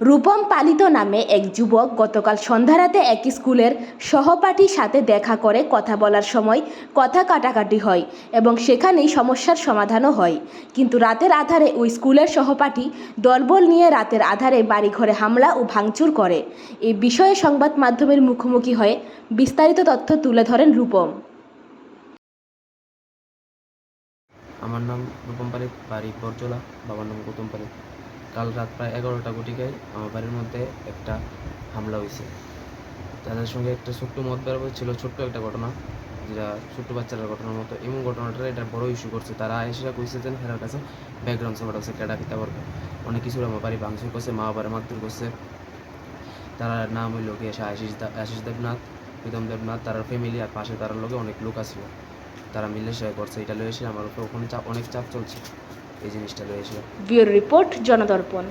রূপম পালিত নামে এক যুবক গতকাল সন্ধ্যারাতে এক স্কুলের সহপাঠীর সাথে দেখা করে কথা বলার সময় কথা কাটাকাটি হয় এবং সেখানেই সমস্যার সমাধানও হয়। কিন্তু রাতের আধারে ওই স্কুলের সহপাঠী দলবল নিয়ে রাতের আধারে বাড়িঘরে হামলা ও ভাঙচুর করে। এই বিষয়ে সংবাদ মাধ্যমের মুখোমুখি হয়ে বিস্তারিত তথ্য তুলে ধরেন রূপম। আমার নাম রূপম পারিক বাড়ি বরজলা, বাবার নাম গৌতম পারিক কাল রাত প্রায় এগারোটা ঘটিকায় আমার বাড়ির মধ্যে একটা হামলা হয়েছে। তাদের সঙ্গে একটা ছোট্ট মত বেরোবে ছিল ছোট্ট একটা ঘটনা, যেটা ছোট্ট বাচ্চাদের ঘটনার মতো। এমন ঘটনাটা এটা বড় ইস্যু করছে। তারা এসে কইছে যে, হেরার কাছে ব্যাকগ্রাউন্ড সাপোর্ট আছে, কেডা কিতা করবে অনেক কিছু আমার বাড়ি ভাঙচুর করছে, মা বাবার মারধর করছে। তার নাম হইল গিয়ে আশিস আশিস দেবনাথ, প্রীতম দেবনাথ, তার ফ্যামিলি আর পাশে তার লোকে অনেক লোক আছিল তারা মিলে সে করছে। এটা লয়ে এসে আমার উপরে ওখানে চাপ অনেক চাপ চলছে। এই জিনিসটা রয়েছে। Bureau report Janadarpan.